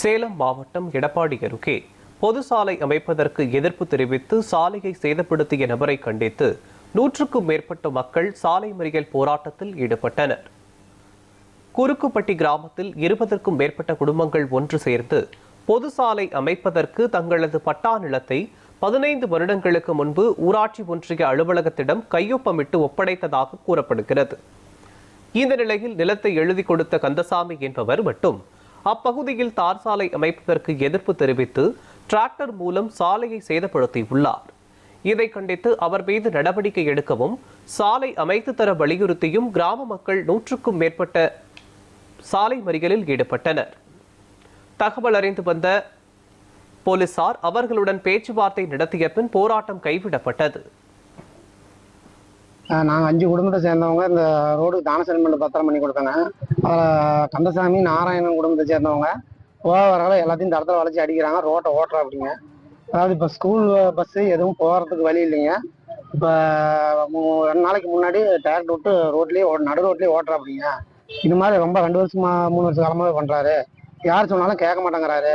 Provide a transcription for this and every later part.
சேலம் மாவட்டம் எடப்பாடி அருகே பொது சாலை அமைப்பதற்கு எதிர்ப்பு தெரிவித்து சாலையை சேதப்படுத்திய நபரை கண்டித்து நூற்றுக்கும் மேற்பட்ட மக்கள் சாலை மறியல் போராட்டத்தில் ஈடுபட்டனர். குறுக்குப்பட்டி கிராமத்தில் இருபதற்கும் மேற்பட்ட குடும்பங்கள் ஒன்று சேர்ந்து பொது சாலை அமைப்பதற்கு தங்களது பட்டா நிலத்தை பதினைந்து வருடங்களுக்கு முன்பு ஊராட்சி ஒன்றிய அலுவலகத்திடம் கையொப்பமிட்டு ஒப்படைத்ததாக கூறப்படுகிறது. இந்த நிலையில் நிலத்தை எழுதி கொடுத்த கந்தசாமி என்பவர் மட்டும் அப்பகுதியில் தார் சாலை அமைப்பதற்கு எதிர்ப்பு தெரிவித்து டிராக்டர் மூலம் சாலையை சேதப்படுத்தியுள்ளார். இதை கண்டித்து அவர் மீது நடவடிக்கை எடுக்கவும் சாலை அமைத்து தர வலியுறுத்தியும் கிராம மக்கள் நூற்றுக்கும் மேற்பட்ட சாலை மறியலில் ஈடுபட்டனர். தகவல் அறிந்து வந்த போலீசார் அவர்களுடன் பேச்சுவார்த்தை நடத்திய பின் போராட்டம் கைவிடப்பட்டது. நாங்கள் அஞ்சு குடும்பத்தை சேர்ந்தவங்க இந்த ரோடுக்கு தான சென்மெண்ட் பத்திரம் பண்ணி கொடுத்தாங்க அதில் கந்தசாமி நாராயணன் குடும்பத்தை சேர்ந்தவங்க போக எல்லாத்தையும் தரத்தில் வளைச்சி அடிக்கிறாங்க. ரோட்டை ஓட்டுறா அப்படிங்க அதாவது இப்போ ஸ்கூல் பஸ்ஸு எதுவும் போகிறதுக்கு வழி இல்லைங்க. இப்போ ரெண்டு நாளைக்கு முன்னாடி டேரக்ட் விட்டு ரோட்லேயே நடு ரோட்லேயே ஓட்டுறா அப்படிங்க இது மாதிரி ரொம்ப ரெண்டு வருஷமா மூணு வருஷம் காலமாகவே பண்ணுறாரு யார் சொன்னாலும் கேட்க மாட்டேங்கிறாரு.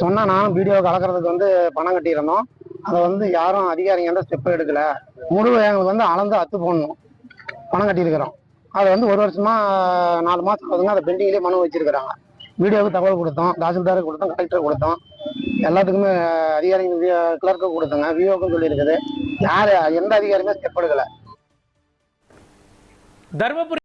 சொன்னால் நானும் வீடியோ கலக்கிறதுக்கு வந்து பணம் கட்டியிருந்தோம். அதை வந்து யாரும் அதிகாரிங்க ஸ்டெப் எடுக்கல. முழு எங்களுக்கு வந்து அளந்து அத்து போடணும். பணம் கட்டியிருக்கிறோம். அதை வந்து ஒரு வருஷமா நாலு மாசம் ஆகுதுங்க. அதை பெண்டிங்லேயே மனு வச்சிருக்கிறாங்க. வீடியோவுக்கு தகவல் கொடுத்தோம். தாசில்தாருக்கு கொடுத்தோம். கலெக்டர் கொடுத்தோம். எல்லாத்துக்குமே அதிகாரிங்க கிளர்க்கு கொடுத்தோங்க. விஓக்கும் சொல்லியிருக்குது. யார் எந்த அதிகாரியுமே ஸ்டெப் எடுக்கல. தருமபுரி